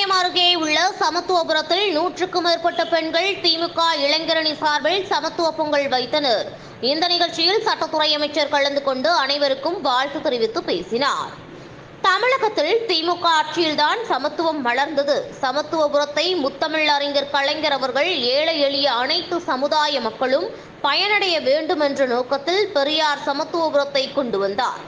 திருமயம் அருகே உள்ள சமத்துவபுரத்தில் நூற்றுக்கும் மேற்பட்ட பெண்கள் திமுக இளைஞரணி சார்பில் சமத்துவ பொங்கல் வைத்தனர். இந்த நிகழ்ச்சியில் சட்டத்துறை அமைச்சர் கலந்து கொண்டு அனைவருக்கும் வாழ்த்து தெரிவித்து பேசினார். தமிழகத்தில் திமுக ஆட்சியில்தான் சமத்துவம் வளர்ந்தது சமத்துவபுரத்தை முத்தமிழ் அறிஞர் கலைஞர் அவர்கள் ஏழை எளிய அனைத்து சமுதாய மக்களும் பயனடைய வேண்டும் என்ற நோக்கத்தில் பெரியார் சமத்துவபுரத்தை கொண்டு வந்தார்.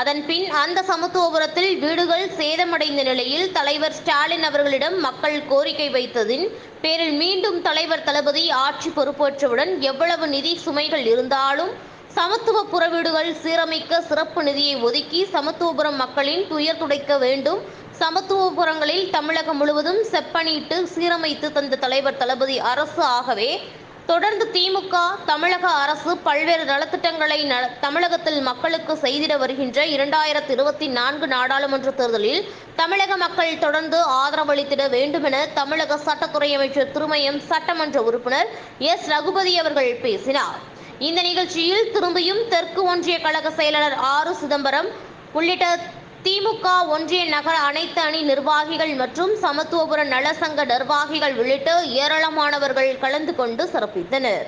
அதன் பின் அந்த சமத்துவபுரத்தில் வீடுகள் சேதமடைந்த நிலையில் தலைவர் ஸ்டாலின் அவர்களிடம் மக்கள் கோரிக்கை வைத்ததின் பேரில் மீண்டும் தலைவர் தளபதி ஆட்சி பொறுப்பேற்றவுடன் எவ்வளவு நிதி சுமைகள் இருந்தாலும் சமத்துவபுர வீடுகள் சீரமைக்க சிறப்பு நிதியை ஒதுக்கி சமத்துவபுரம் மக்களின் துயர் துடைக்க வேண்டும். சமத்துவபுரங்களில் தமிழகம் முழுவதும் செப்பனிட்டு சீரமைத்து தந்த தலைவர் தளபதி அரசு ஆகவே தொடர்ந்து திமுக தமிழக அரசு பல்வேறு நலத்திட்டங்களை தமிழகத்தில் மக்களுக்கு செய்திட வருகின்ற இரண்டாயிரத்தி இருபத்தி நான்கு நாடாளுமன்ற தேர்தலில் தமிழக மக்கள் தொடர்ந்து ஆதரவளித்திட வேண்டுமென தமிழக சட்டத்துறை அமைச்சர் திருமயம் சட்டமன்ற உறுப்பினர் எஸ். ரகுபதி அவர்கள் பேசினார். இந்த நிகழ்ச்சியில் திரும்பியும் தெற்கு ஒன்றிய கழக செயலாளர் ஆறு சிதம்பரம் உள்ளிட்ட திமுக ஒன்றிய நகர அனைத்து அணி நிர்வாகிகள் மற்றும் சமத்துவபுர நலசங்க நிர்வாகிகள் உள்ளிட்ட ஏராளமானவர்கள் கலந்து கொண்டு சிறப்பித்தனர்.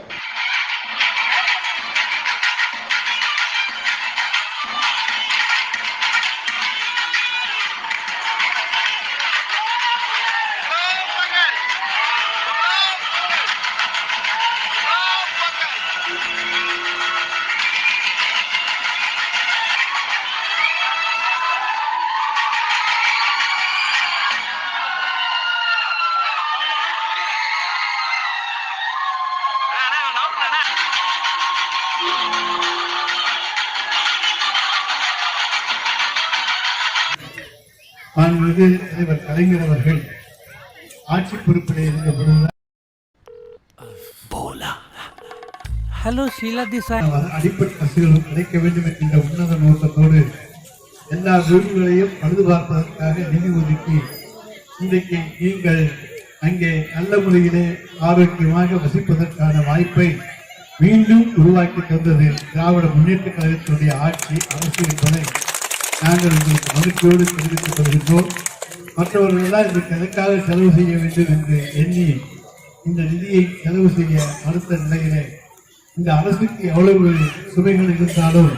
மாண்புமிகு தலைவர் கலைஞர் அவர்கள் ஆட்சி பொறுப்பில் இருந்த பொழுது ஹலோ ஷீலா அவர் அடிப்படை வசதிகளும் கிடைக்க வேண்டும் என்கின்ற உன்னத நோக்கத்தோடு எல்லா வீடுகளையும் பழுது பார்ப்பதற்காக நிதி ஒதுக்கி இன்றைக்கு நீங்கள் அங்கே நல்ல முறையிலே ஆரோக்கியமாக வசிப்பதற்கான வாய்ப்பை மீண்டும் உருவாக்கி தந்ததில் திராவிட முன்னேற்ற கழகத்தினுடைய ஆட்சி அரசு என்பதை நாங்கள் உங்களுக்கு மகிழ்ச்சியோடு தெரிவித்துக் கொள்கின்றோம். மற்றவர்களெல்லாம் இதற்கு எதற்காக செலவு செய்ய வேண்டும் என்று எண்ணி இந்த நிதியை செலவு செய்ய மறுத்த நிலையிலே இந்த அரசுக்கு எவ்வளவு சுமைகள் இருந்தாலும்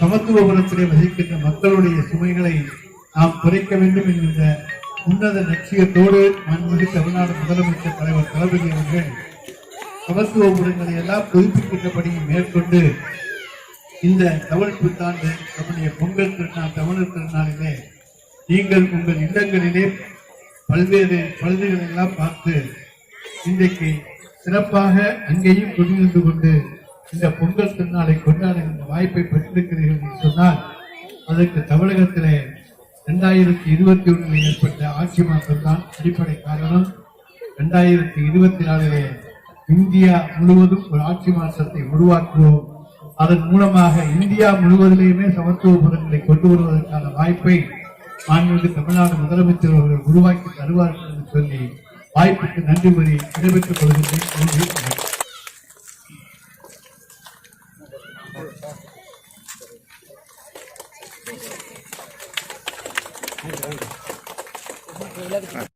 சமத்துவபுரத்திலே வசிக்கின்ற மக்களுடைய சுமைகளை நாம் குறைக்க வேண்டும் என்கின்ற உன்னத லட்சியத்தோடு மண்மொழி தமிழ்நாடு முதலமைச்சர் தலைவர் தளபதி அவர்கள் சமத்துவபுரங்களை எல்லாம் புதுப்பிக்கின்ற மேற்கொண்டு இந்த தமிழ் புத்தாண்டு நம்முடைய பொங்கல் திருநாள் தமிழர் திருநாளிலே நீங்கள் உங்கள் இல்லங்களிலே பல்வேறு பழுதுகளை எல்லாம் பார்த்து இன்றைக்கு சிறப்பாக அங்கேயும் குடியிருந்து கொண்டு இந்த பொங்கல் திருநாளை கொண்டாடுகின்ற வாய்ப்பை பெற்றிருக்கிறீர்கள் என்று சொன்னால் அதற்கு தமிழகத்திலே ரெண்டாயிரத்தி இருபத்தி ஒன்றில் ஏற்பட்ட ஆட்சி மாற்றம் தான் அடிப்படை காரணம். ரெண்டாயிரத்தி இருபத்தி நாலிலே இந்தியா முழுவதும் ஒரு ஆட்சி மாற்றத்தை உருவாக்குவோம். அதன் மூலமாக இந்தியா முழுவதிலேயுமே சமத்துவ புறங்களை கொண்டு வருவதற்கான வாய்ப்பை மாண்புமிகு தமிழ்நாடு முதலமைச்சர் அவர்கள் உருவாக்கி தருவார்கள் என்று சொல்லி வாய்ப்புக்கு நன்றி கூறி விடைபெற்றுக் கொள்கின்றேன். Thank you. 还可以来个